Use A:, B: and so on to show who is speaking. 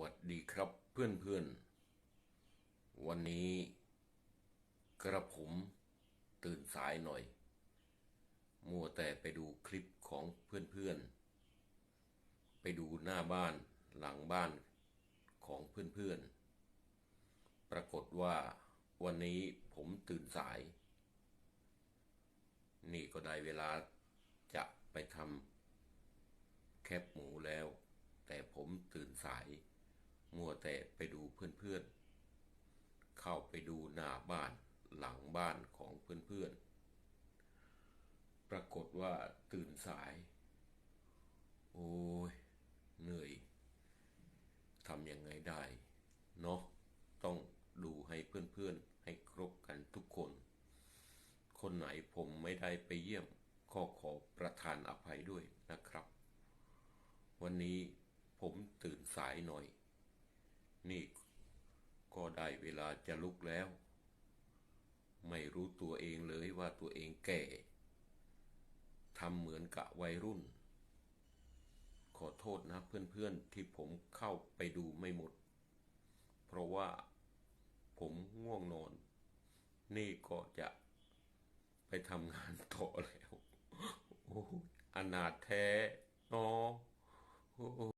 A: วัสดีครับเพื่อนเพื่อนๆ วันนี้ กระผมตื่นสายหน่อย มัวแต่ไปดูคลิปของเพื่อนเพื่อนๆไปดูหน้าบ้านหลังบ้านของเพื่อนเพื่อนๆ ปรากฏว่าวันนี้ผมตื่นสาย นี่ก็ได้เวลาจะไปทำแคบหมูแล้วแต่ผมตื่นสาย มัวแต่ไปดูเพื่อนๆ เข้าไปดูหน้าบ้านหลังบ้านของเพื่อนๆ ปรากฏว่าตื่นสาย โอ้ยเหนื่อยทำยังไงได้เนาะต้องดูให้เพื่อนๆ ให้ครบกันทุกคน คนไหนผมไม่ได้ไปเยี่ยมก็ขอประทานอภัยด้วยนะครับ วันนี้ผมตื่นสายหน่อย นี่ก็ได้เวลาจะลุกแล้ว ไม่รู้ตัวเองเลยว่าตัวเองแก่ทำเหมือนกับวัยรุ่น ขอโทษนะเพื่อนๆที่ผมเข้าไปดูไม่หมด เพราะว่าผมง่วงนอน นี่ก็จะไปทำงานต่อแล้ว โอ้อนาถแท้เนอะโอ้